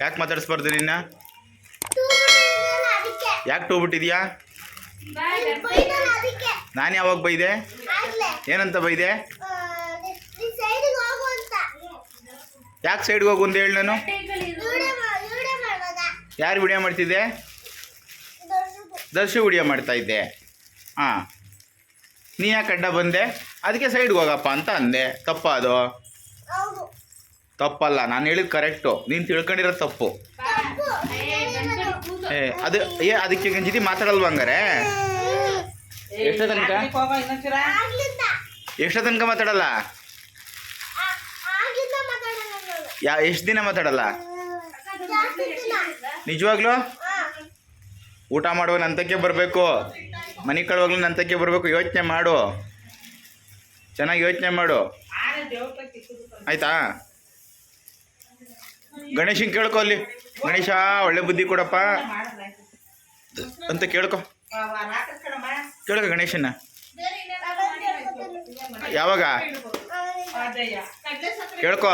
ಯಾಕೆ ಮಾತಾಡಿಸ್ಬಾರ್ದು ನಿನ್ನ ಯಾಕೆ ಟೂ ಬಿಟ್ಟಿದ್ಯಾ? ನಾನು ಯಾವಾಗ ಬೈದೆ? ಏನಂತ ಬೈದೆ? ಯಾಕೆ ಸೈಡ್ಗೆ ಹೋಗು ಅಂತ ಹೇಳಿ ನಾನು? ಯಾರು ವಿಡಿಯೋ ಮಾಡ್ತಿದ್ದೆ? ದರ್ಶು ವಿಡಿಯೋ ಮಾಡ್ತಾ ಇದ್ದೆ. ಹಾಂ. ನೀ ಯಾಕೆ ಅಡ್ಡ ಬಂದೆ? ಅದಕ್ಕೆ ಸೈಡ್ಗೆ ಹೋಗಪ್ಪ ಅಂತ ಅಂದೆ. ತಪ್ಪ ಅದು ಹೌದು. ತಪ್ಪಲ್ಲ ನಾನು ಹೇಳಿದ್ ಕರೆಕ್ಟು ನೀನು ತಿಳ್ಕೊಂಡಿರೋ ತಪ್ಪು. ಏ ಅದು ಏ ಅದಕ್ಕೆ ಗಂಜಿತಿ ಮಾತಾಡಲ್ವ ಹಂಗಾರೆ? ಎಷ್ಟೋ ತನಕ? ಎಷ್ಟೋ ತನಕ ಮಾತಾಡಲ್ಲ? ಯಾ ಎಷ್ಟು ದಿನ ಮಾತಾಡಲ್ಲ? ನಿಜವಾಗ್ಲೂ? ಊಟ ಮಾಡುವ ನಂತಕ್ಕೆ ಬರಬೇಕು. ಮನೆ ಕಳುವಾಗ್ಲೂ ನಂತಕ್ಕೆ ಬರಬೇಕು. ಯೋಚನೆ ಮಾಡು. ಚೆನ್ನಾಗಿ ಯೋಚನೆ ಮಾಡು. ಆಯ್ತಾ? ಗಣೇಶನ್ ಕೇಳ್ಕೊ ಅಲ್ಲಿ. ಗಣೇಶ, ಒಳ್ಳೆ ಬುದ್ಧಿ ಕೊಡಪ್ಪ. ಅಂತ ಕೇಳ್ಕೊ. ಕೇಳ್ಕೊ ಗಣೇಶನ ಯಾವಾಗ? ಕೇಳ್ಕೊ.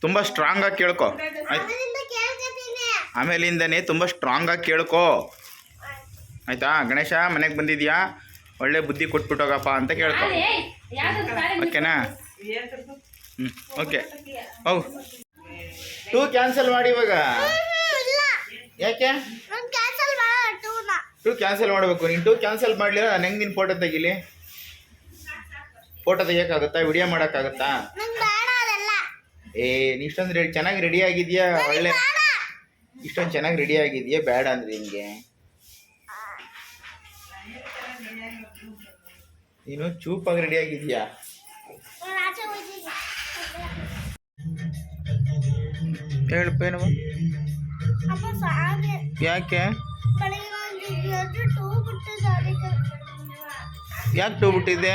ತುಂಬ ಸ್ಟ್ರಾಂಗಾಗಿ ಕೇಳ್ಕೊ. ಆಯ್ತು. ಆಮೇಲಿಂದನೇ ತುಂಬ ಸ್ಟ್ರಾಂಗಾಗಿ ಕೇಳ್ಕೊ. ಆಯ್ತಾ? ಗಣೇಶ, ಮನೆಗೆ ಬಂದಿದ್ಯಾ? ಒಳ್ಳೆ ಬುದ್ಧಿ ಕೊಟ್ಬಿಟ್ಟೋಗಪ್ಪ ಅಂತ ಕೇಳ್ತಾ ಓಕೆನಾ? ಹ್ಞೂ ಓಕೆ. ಹೌ ಟೂ ಕ್ಯಾನ್ಸಲ್ ಮಾಡಿ ಇವಾಗ. ಇಲ್ಲ ಯಾಕೆ ಟೂ ಕ್ಯಾನ್ಸಲ್ ಮಾಡಬೇಕು. ನೀನು ಟೂ ಕ್ಯಾನ್ಸಲ್ ಮಾಡಲಿಲ್ಲ ನಾನು ಹೆಂಗೆ ನಿನ್ನ ಫೋಟೋ ತೆಗಿಲಿ? ಫೋಟೋ ತೆಗಿಯೋಕ್ಕಾಗುತ್ತಾ? ವಿಡಿಯೋ ಮಾಡೋಕ್ಕಾಗುತ್ತಾ? ನಂಗೆ ಬೇಡ ಅದೆಲ್ಲ. ಏ ನೀ ಇಷ್ಟೊಂದು ರೆಡಿ ಚೆನ್ನಾಗಿ ರೆಡಿ ಆಗಿದೆಯಾ? ಒಳ್ಳೆ ಇಷ್ಟೊಂದು ಚೆನ್ನಾಗಿ ರೆಡಿ ಆಗಿದೆಯಾ? ಬೇಡ ಅಂದ್ರೆ ನಿನಗೆ. ನೀನು ಚೂಪಾಗಿ ರೆಡಿ ಆಗಿದೆಯಾ ಯಾಕೆ? ಯಾಕೆ ಟೂ ಬಿಟ್ಟಿದ್ದೆ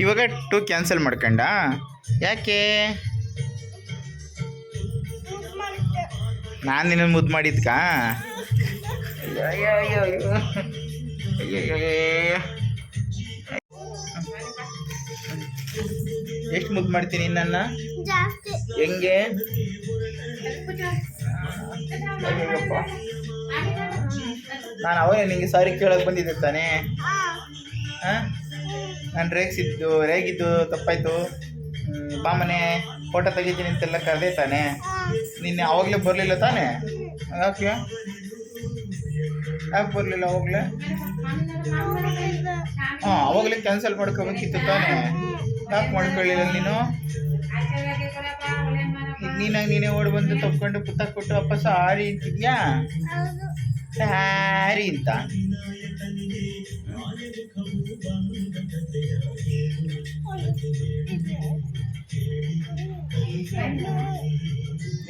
ಇವಾಗ ಟೂ ಕ್ಯಾನ್ಸಲ್ ಮಾಡ್ಕೊಂಡ? ಯಾಕೆ? ನಾನು ನಿನ್ನ ಮುದ್ದು ಮಾಡಿದ್ಕಾ? ಅಯ್ಯೋ ಅಯ್ಯೋ ಅಯ್ಯೋ. ಎಷ್ಟು ಮುದ್ದು ಮಾಡ್ತೀನಿ ನನ್ನ ಹೆಂಗೆ. ನಾನು ಅವನೇ ನಿಂಗೆ ಸಾರಿ ಕೇಳೋಕೆ ಬಂದಿದ್ದೆ ತಾನೇ ಹಾ ನಾನು ರೇಗಿಸಿದ್ದು ರೇಗಿದ್ದು ತಪ್ಪಾಯ್ತು ಬಾಮನೆ ಫೋಟೋ ತೆಗಿತೀನಿ ಅಂತೆಲ್ಲ ಕರೆದೇ ತಾನೆ ನಿನ್ನೆ ಅವಾಗಲೇ ಬರಲಿಲ್ಲ ತಾನೇ ಯಾಕೆ ಯಾಕೆ ಬರಲಿಲ್ಲ ಅವಾಗಲೇ ಹಾಂ ಅವಾಗಲೇ ಕ್ಯಾನ್ಸಲ್ ಮಾಡ್ಕೋಬೇಕಿತ್ತು ತಾನೇ. ಯಾಕೆ ಮಾಡ್ಕೊಳ್ಳಿಲ್ಲ ನೀನು. ಈಗ ನೀನಾಗಿ ನೀನೇ ಓಡಿ ಬಂದು ತಪ್ಕೊಂಡು ಪುತ್ತ ಕೊಟ್ಟು ವಾಪಸ್ ಹಾರಿ ಅಂತಿದ್ಯಾ? ಹಾರಿ ಅಂತ.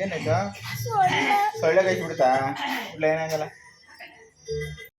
ಏನಾಯ್ತು ಸೊಳ್ಳೆ ಸೊಳ್ಳೆ ಕೈ ಬಿಡ್ತಾ ಇಲ್ಲ ಏನಾಗಲ್ಲ